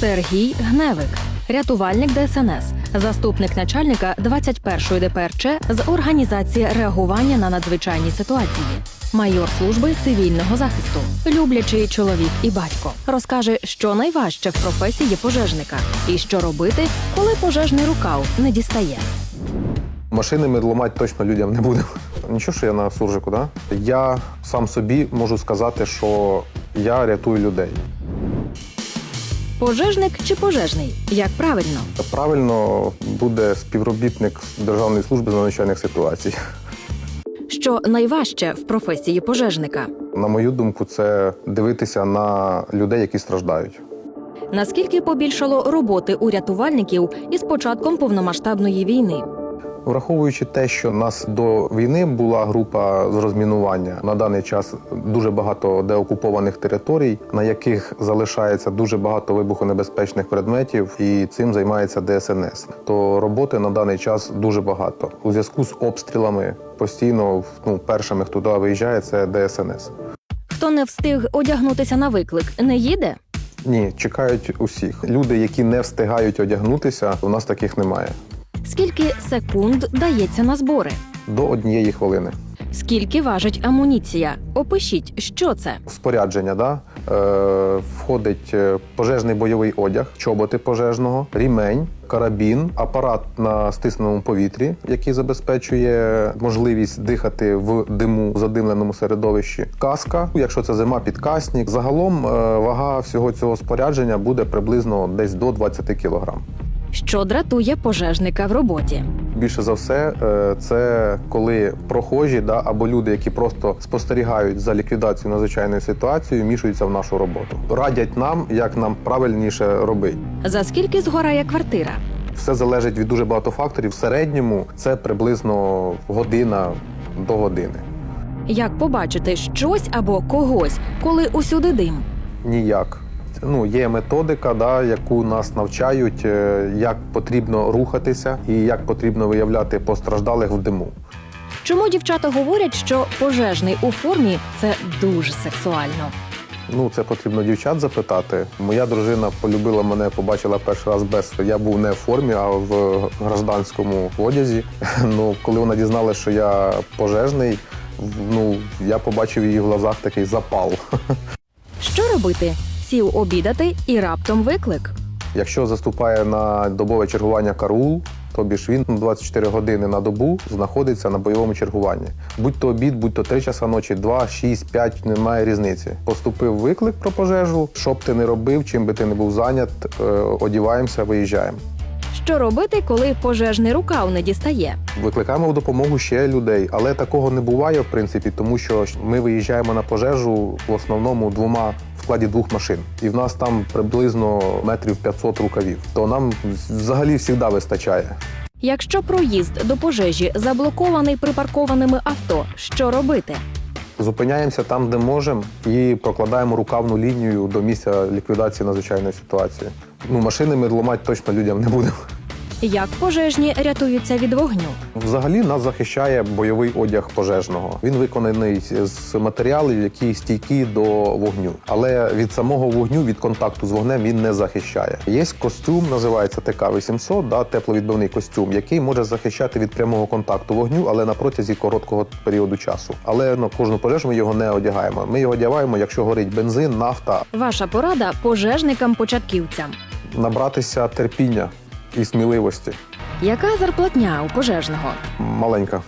Сергій Гневик, рятувальник ДСНС, заступник начальника 21-ї ДПРЧ з організації реагування на надзвичайні ситуації. Майор служби цивільного захисту, люблячий чоловік і батько, розкаже, що найважче в професії пожежника і що робити, коли пожежний рукав не дістає. Машини ми ламати точно людям не будемо. Нічого, що я на суржику, да? Я сам собі можу сказати, що я рятую людей. Пожежник чи пожежний? Як правильно? Правильно буде співробітник Державної служби з надзвичайних ситуацій. Що найважче в професії пожежника? На мою думку, це дивитися на людей, які страждають. Наскільки побільшало роботи у рятувальників із початком повномасштабної війни? Враховуючи те, що нас до війни була група з розмінування, на даний час дуже багато деокупованих територій, на яких залишається дуже багато вибухонебезпечних предметів, і цим займається ДСНС. То роботи на даний час дуже багато. У зв'язку з обстрілами постійно ну, першими, хто туди виїжджає, це ДСНС. Хто не встиг одягнутися на виклик, не їде? Ні, чекають усіх. Люди, які не встигають одягнутися, у нас таких немає. Скільки секунд дається на збори? До однієї хвилини. Скільки важить амуніція? Опишіть, що це. Спорядження да, е, входить е, пожежний бойовий одяг, чоботи пожежного, рімень, карабін, апарат на стисненому повітрі, який забезпечує можливість дихати в диму в задимленому середовищі. Каска, якщо це зима, підкасник. Загалом е, вага всього цього спорядження буде приблизно десь до 20 кілограм. Що дратує пожежника в роботі? Більше за все, е, це коли прохожі да, або люди, які просто спостерігають за ліквідацією надзвичайної ситуації, вмішуються в нашу роботу. Радять нам, як нам правильніше робити. За скільки згорає квартира? Все залежить від дуже багато факторів. В середньому це приблизно година до години. Як побачити щось або когось, коли усюди дим? Ніяк. Ну, є методика, да, яку нас навчають, е, як потрібно рухатися і як потрібно виявляти постраждалих в диму. Чому дівчата говорять, що пожежний у формі це дуже сексуально? Ну, це потрібно дівчат запитати. Моя дружина полюбила мене, побачила перший раз без. Я був не в формі, а в гражданському одязі. Ну, коли вона дізналася, що я пожежний, ну я побачив в її глазах такий запал. Що робити? Сів обідати і раптом виклик. Якщо заступає на добове чергування караул, тобі ж він 24 години на добу знаходиться на бойовому чергуванні. Будь то обід, будь то 3 часа ночі, 2, 6, 5, немає різниці. Поступив виклик про пожежу, що б ти не робив, чим би ти не був зайнят, е, одіваємося, виїжджаємо. Що робити, коли пожежний рукав не дістає? Викликаємо в допомогу ще людей, але такого не буває, в принципі, тому що ми виїжджаємо на пожежу в основному двома складі двох машин, і в нас там приблизно метрів 500 рукавів. То нам взагалі завжди вистачає. Якщо проїзд до пожежі заблокований припаркованими авто, що робити? Зупиняємося там, де можемо, і прокладаємо рукавну лінію до місця ліквідації надзвичайної ситуації. Ну, машини ми ламати точно людям не будемо. Як пожежні рятуються від вогню? Взагалі нас захищає бойовий одяг пожежного. Він виконаний з матеріалів, які стійкі до вогню. Але від самого вогню, від контакту з вогнем він не захищає. Є костюм, називається ТК-800, да, тепловідбивний костюм, який може захищати від прямого контакту вогню, але на протязі короткого періоду часу. Але на кожну пожежу ми його не одягаємо. Ми його одягаємо, якщо горить бензин, нафта, Ваша порада пожежникам-початківцям. набратися терпіння і сміливості. Яка зарплатня у пожежного? Маленька.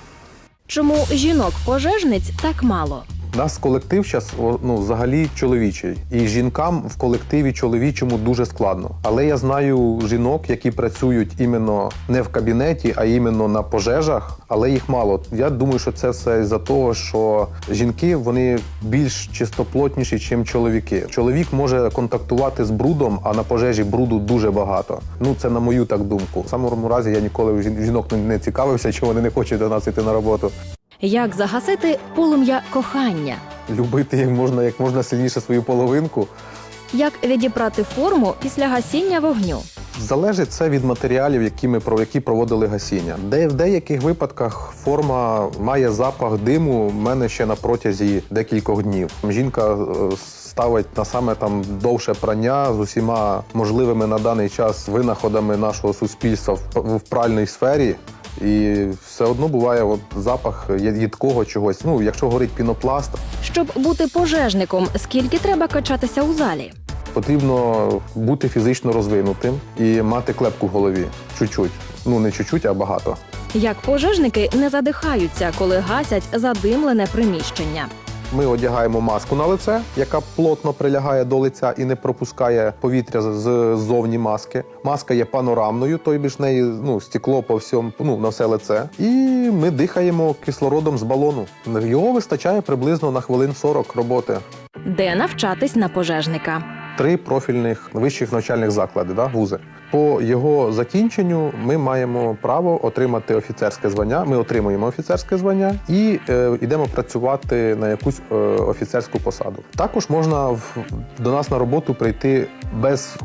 Чому жінок-пожежниць так мало? Нас колектив зараз ну, взагалі чоловічий, і жінкам в колективі чоловічому дуже складно. Але я знаю жінок, які працюють іменно не в кабінеті, а іменно на пожежах, але їх мало. Я думаю, що це все за того, що жінки вони більш чистоплотніші, ніж чоловіки. Чоловік може контактувати з брудом, а на пожежі бруду дуже багато. Ну це на мою так думку. В самому разі я ніколи жінок не- не цікавився, чи вони не хочуть до нас іти на роботу. Як загасити полум'я кохання? Любити як можна як можна сильніше свою половинку. Як відібрати форму після гасіння вогню? Залежить це від матеріалів, які ми про які проводили гасіння. Де в деяких випадках форма має запах диму в мене ще на протязі декількох днів. Жінка е, ставить на саме там довше прання з усіма можливими на даний час винаходами нашого суспільства в, в пральній сфері. І все одно буває от запах їдкого чогось. Ну, якщо горить пінопласт, Щоб бути пожежником, скільки треба качатися у залі? потрібно бути фізично розвинутим і мати клепку в голові. Чуть-чуть. Ну не чуть-чуть, а багато. Як пожежники не задихаються, коли гасять задимлене приміщення? Ми одягаємо маску на лице, яка плотно прилягає до лиця і не пропускає повітря ззовні маски. Маска є панорамною, той більш неї ну, стекло по всьому, ну, на все лице. І ми дихаємо кислородом з балону. Його вистачає приблизно на хвилин 40 роботи. Де навчатись на пожежника? Три профільних вищих навчальних заклади, да, вузи. По його закінченню ми маємо право отримати офіцерське звання. Ми отримуємо офіцерське звання і е, йдемо працювати на якусь е, офіцерську посаду. Також можна в, до нас на роботу прийти без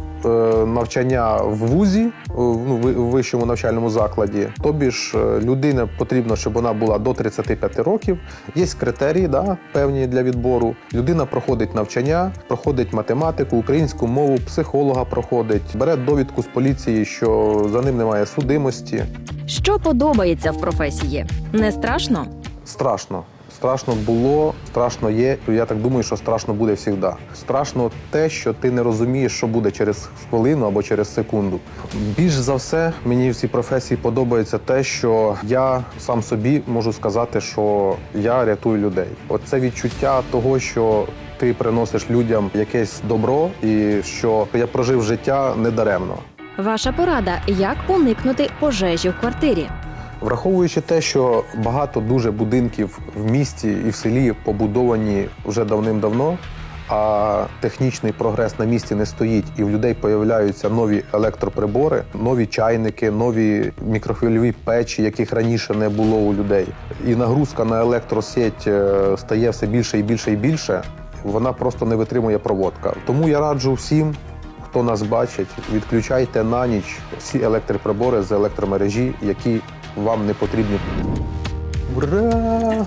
навчання в вузі, е, ну, в вищому навчальному закладі. Тобі ж е, людина потрібно, щоб вона була до 35 років. Є критерії, да, певні для відбору. Людина проходить навчання, проходить математику, українську мову, психолога проходить, бере довідку з поліції, що за ним немає судимості. Що подобається в професії? Не страшно? Страшно. Страшно було, страшно є. Я так думаю, що страшно буде завжди. Страшно те, що ти не розумієш, що буде через хвилину або через секунду. Більш за все, мені в цій професії подобається те, що я сам собі можу сказати, що я рятую людей. Оце відчуття того, що ти приносиш людям якесь добро, і що я прожив життя недаремно. Ваша порада, як уникнути пожежі в квартирі? Враховуючи те, що багато дуже будинків в місті і в селі побудовані вже давним-давно, а технічний прогрес на місці не стоїть, і в людей появляються нові електроприбори, нові чайники, нові мікрохвильові печі, яких раніше не було у людей. І нагрузка на електросеть е, стає все більше і більше і більше. Вона просто не витримує проводка. Тому я раджу всім, хто нас бачить, відключайте на ніч всі електроприбори з електромережі, які вам не потрібні. Ура!